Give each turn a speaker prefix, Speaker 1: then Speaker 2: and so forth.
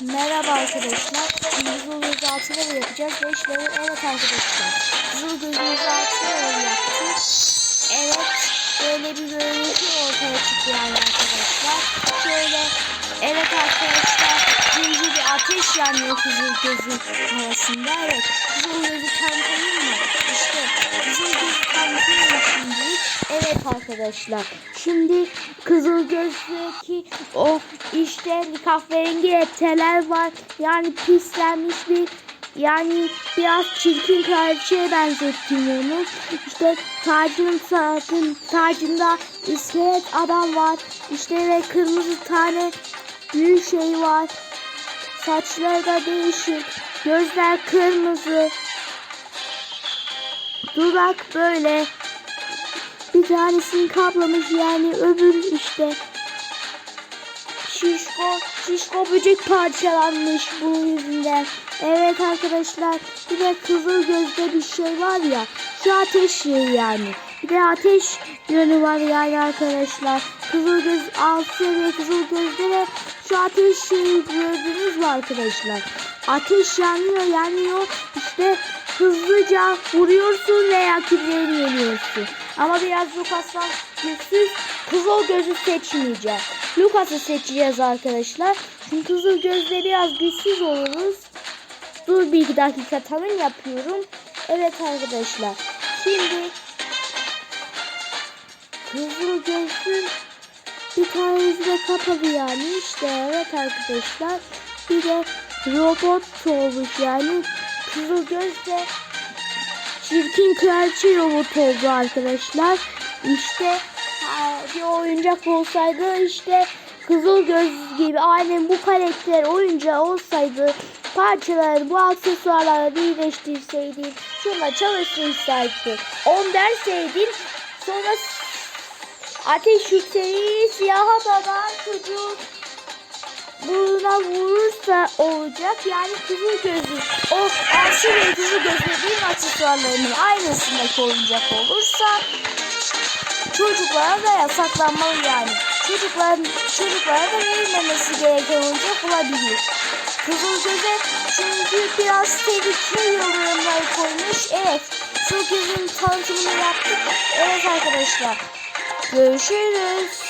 Speaker 1: Merhaba arkadaşlar. Şimdi Kızıl Göz Altıları yapacağız. Beşleri evet arkadaşlar. Kızıl Göz Altıları yaptık. Evet. Böyle bir görüntü ortaya çıktı yani arkadaşlar. Şöyle evet arkadaşlar. Şimdi bir ateş yanıyor Kızıl Göz'ün arasında. Evet. Kızıl Göz'ü tanıtayım arkadaşlar. Şimdi Kızıl Göz'deki o işte kahverengi eteler var. Yani pislenmiş bir yani biraz çirkin kraliçeye benzettim onu. İşte tacın tacın tacında iskelet adam var. İşte ve kırmızı tane bir şey var. Saçları da değişik. Gözler kırmızı. Dudak böyle. Bir tanesini kaplamış yani öbür işte şişko şişko böcek parçalanmış bunun yüzünden. Evet arkadaşlar bir de kızıl gözde bir şey var ya şu ateş yeri yani. Bir de ateş yönü var yani arkadaşlar. Kızıl göz alt seviye kızıl gözde ve şu ateş şeyi gördünüz mü arkadaşlar? Ateş yanıyor yanıyor işte hızlıca vuruyorsun veya küplerini yeniyorsun. Ama biraz Lucas'tan güçsüz kızıl gözü seçmeyeceğim. Lucas'ı seçeceğiz arkadaşlar. Çünkü kızıl gözle biraz güçsüz oluruz. Dur bir iki dakika tanım yapıyorum. Evet arkadaşlar. Şimdi kızıl gözün bir tanesi de kapalı yani işte evet arkadaşlar. Bir de robot olmuş yani kızıl gözle çirkin kraliçe robot oldu arkadaşlar. İşte bir oyuncak olsaydı işte Kızıl Göz gibi aynen bu karakter oyuncağı olsaydı parçaları bu aksesuarları birleştirseydin şuna çalıştırsaydı on derseydin sonra ateş yükseği siyaha baban çocuğu burnuna vurursa olacak. Yani kızıl gözü o arşı ve kızıl gözlediğim aksesuarlarının aynısında koyacak olursa çocuklara da yasaklanmalı yani. Çocukların, çocuklara da verilmemesi gereken oyuncak olabilir. Kızıl göze çünkü biraz tehlikeli yıldırımlar koymuş. Evet. Kızıl gözün tanıtımını yaptık. Evet arkadaşlar. Görüşürüz.